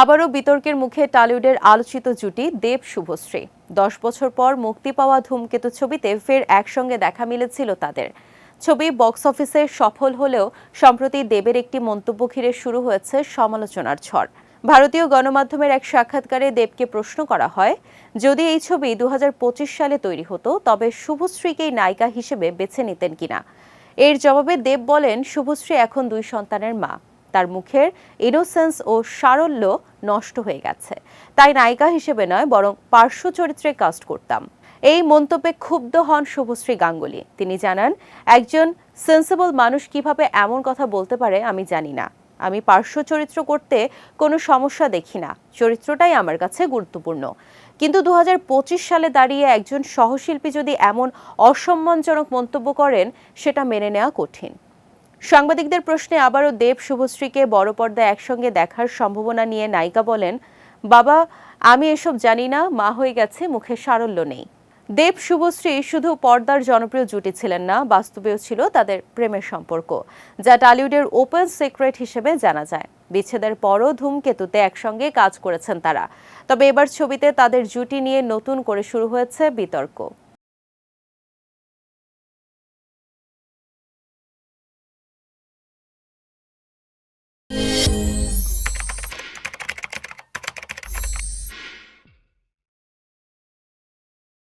আবারও বিতর্কের মুখে টলিউডের আলোচিত জুটি দেব শুভশ্রী। দশ বছর পর মুক্তি পাওয়া ধূমকেতু ছবিতে ফের একসঙ্গে দেখা মিলেছিল তাদের। ছবি বক্স অফিসে সফল হলেও সম্প্রতি দেবের একটি মন্তব্য ঘিরে শুরু হয়েছে সমালোচনার ঝড়। ভারতীয় গণমাধ্যমের এক সাক্ষাৎকারে দেবকে প্রশ্ন করা হয়, যদি এই ছবি দু হাজার পঁচিশ সালে তৈরি হতো, তবে শুভশ্রীকেই নায়িকা হিসেবে বেছে নিতেন কিনা? এর জবাবে দেব বলেন, শুভশ্রী এখন দুই সন্তানের মা। তার মুখের ইনোসেন্স ও সারল্য নষ্ট হয়ে গেছে। তাই নায়িকা হিসেবে নয়, বরং পার্শ্ব চরিত্রে কাস্ট করতাম। এই মন্তব্যে ক্ষুব্ধ হন শুভশ্রী গাঙ্গুলি। তিনি জানান, একজন সেন্সেবল মানুষ কীভাবে এমন কথা বলতে পারে আমি জানি না। আমি পার্শ্ব চরিত্র করতে কোনো সমস্যা দেখি না। চরিত্রটাই আমার কাছে গুরুত্বপূর্ণ। কিন্তু দু হাজার পঁচিশ সালে দাঁড়িয়ে একজন সহশিল্পী যদি এমন অসম্মানজনক মন্তব্য করেন, সেটা মেনে নেওয়া কঠিন। সাংবাদিকদের প্রশ্নে আবারও দেব শুভশ্রীকে বড় পর্দায় একসঙ্গে দেখার সম্ভাবনা নিয়ে নায়িকা বলেন, বাবা, আমি এসব জানি না, মা হয়ে গেছে, মুখে সারল্য নেই। দেব শুভশ্রী শুধু পর্দার জনপ্রিয় জুটি ছিলেন না, বাস্তবেও ছিল তাদের প্রেমের সম্পর্ক, যা টলিউডের ওপেন সিক্রেট হিসেবে জানা যায়। বিচ্ছেদের পরও ধূমকেতুতে একসঙ্গে কাজ করেছেন তারা। তবে এবার ছবিতে তাদের জুটি নিয়ে নতুন করে শুরু হয়েছে বিতর্ক।